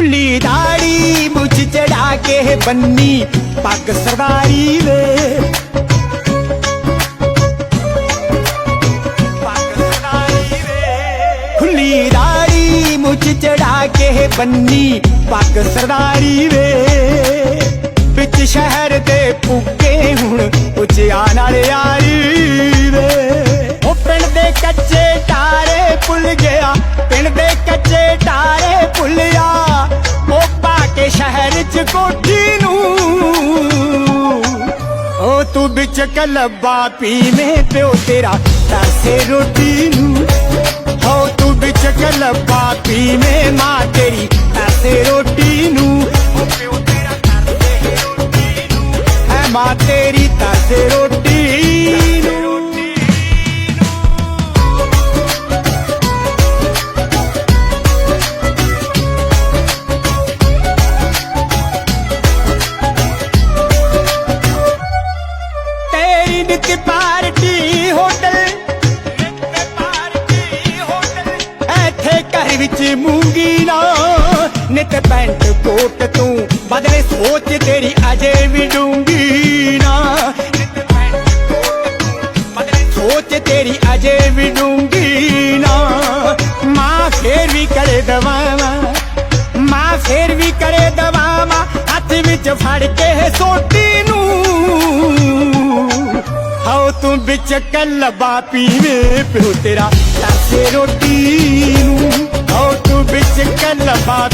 ਖੁੱਲੀ ਦਾੜੀ, ਮੁੱਛ ਚੜਾ ਕੇ ਬੰਨੀ ਪੱਗ ਸਰਦਾਰੀ ਵੇ। ਖੁੱਲੀ ਦਾੜੀ, ਮੁੱਛ ਚੜਾ ਕੇ ਬੰਨੀ ਪੱਗ ਸਰਦਾਰੀ ਵੇ। ਵਿੱਚ ਸ਼ਹਿਰ ਦੇ ਪੁੱਗੇ ਹੁਣ ਉੱਚਿਆ ਨਾਲ ਯਾਰੀ ਕੋਠੀ ਨੂੰ। ਉਹ ਤੂੰ ਵਿੱਚ ਕਲੱਬਾ ਪੀਵੇਂ ਪਿਓ ਤੇਰਾ ਤਰਸੇ ਰੋਟੀ ਨੂੰ। ਹੋ ਤੂੰ ਵਿੱਚ ਕਲੱਬਾ ਪੀਵੇਂ, ਮਾਂ ਤੇਰੀ ਤਰਸੇ ਰੋਟੀ ਵਿੱਚ ਮੂੰਗੀ ਨਾ ਨਿੱਤ ਪੈਂਟ ਕੋਟ ਤੂੰ ਬਦਲੇ ਸੋਚ ਤੇਰੀ ਅਜੇ ਵੀ ਡੂੰਗੀ ਨਾ। ਸੋਚ ਤੇਰੀ ਅਜੇ ਵੀ ਡੂੰਗੀ ਨਾ। ਮਾਂ ਫੇਰ ਵੀ ਕਰੇ ਦਵਾਵਾਂ। ਮਾਂ ਫੇਰ ਵੀ ਕਰੇ ਦਵਾਵਾਂ। ਹੱਥ ਵਿੱਚ ਫੜ ਕੇ ਸੋਟੀ ਨੂੰ। ਹਾਉ ਤੂੰ ਵਿੱਚ ਕੱਲਬਾ ਪੀਵੇ ਪਿਓ ਤੇਰਾ। ਤਰਸੇ ਰੋਟੀ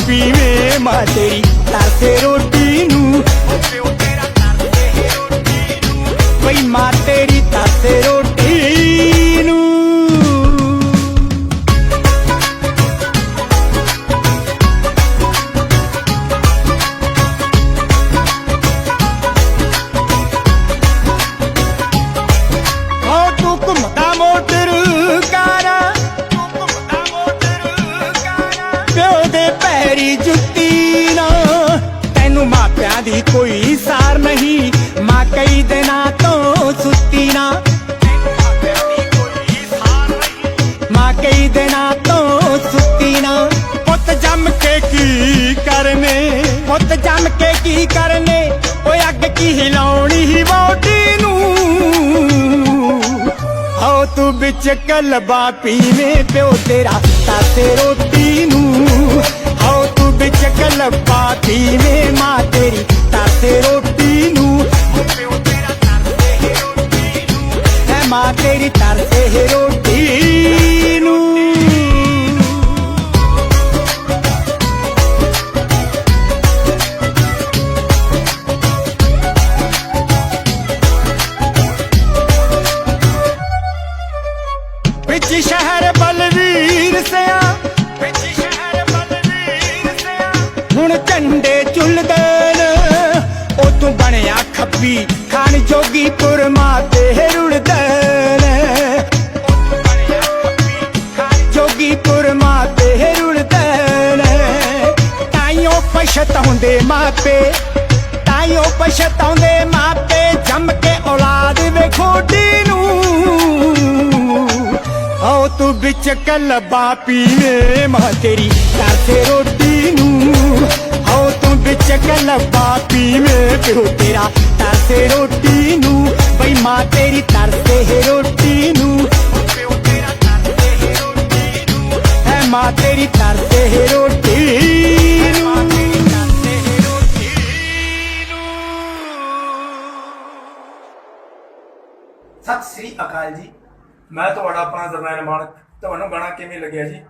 ਪੀਵੇ ਮਾਂ ਤੇਰੀ ਤਰਸੇ ਰੋਟੀ ਨੂੰ। ਪਿਓ ਤੇਰਾ ਤਰਸੇ ਰੋਟੀ ਨੂੰ। ਬਈ ਮਾਂ ਪੁੱਤ ਜੰਮ ਕੇ ਕੀ ਕਰਨੇ? ਓਏ ਅੱਗ ਕੀ ਹਿਲਾਉਣੀ ਹੀ ਵੋਟੀ ਨੂੰ? ਆਓ ਤੂੰ ਵਿੱਚ ਕਲਬਾ ਪੀਵੇਂ ਪਿਓ ਤੇਰਾ ਤਾਤੇ ਰੋਟੀ ਨੂੰ। ਆਓ ਤੂੰ ਵਿੱਚ ਕਲਬਾ ਪੀਵੇਂ ਮਾਂ ਬਣਿਆ ਖਾਨ ਜੋਗੀਪੁਰ ਮਾਤੇ ਰੁੜਦੇ ਨੇ। ਉਹ ਜੋਗੀਪੁਰ ਮਾਤੇ ਰੁੜਦੇ ਨੇ। ਤਾਈਓ ਪਛਤਾਉਂਦੇ ਮਾਪੇ, ਤਾਈਓ ਪਛਤਾਉਂਦੇ ਮਾਪੇ, ਜੰਮ ਕੇ ਔਲਾਦ ਵੇਖੋਡੀ ਨੂੰ ਆਓ ਤੂੰ ਵਿੱਚ ਕਲਬਾ ਪੀਵੇ ਮਾਂ ਤੇਰੀ ਤਰਸੇ ਰੋਟੀ ਨੂੰ। ਆਓ ਤੂੰ ਵਿੱਚ ਕਲਬਾ ਪੀਵੇ ਪਿਓ ਤੇਰਾ ਤਰਸੇ ਰੋਟੀ ਨੂੰ। ਬਈ ਮਾਂ ਤੇਰੀ ਤਰਸੇ ਰੋਟੀ ਨੂੰ। ਪਿਓ ਤੇਰਾ ਤਰਸੇ ਰੋਟੀ ਨੂੰ। ਹੈ ਮਾਂ ਤੇਰੀ ਤਰਸੇ ਰੋਟੀ ਰੋਟੀ ਨੂੰ। ਸਤਿ ਸ੍ਰੀ ਅਕਾਲ ਜੀ। ਮੈਂ ਤੁਹਾਡਾ ਆਪਣਾ ਜਰਨੈਲ ਮਾਨਕ ਤੁਹਾਨੂੰ ਗਾਣਾ ਕਿਵੇਂ ਲੱਗਿਆ ਜੀ?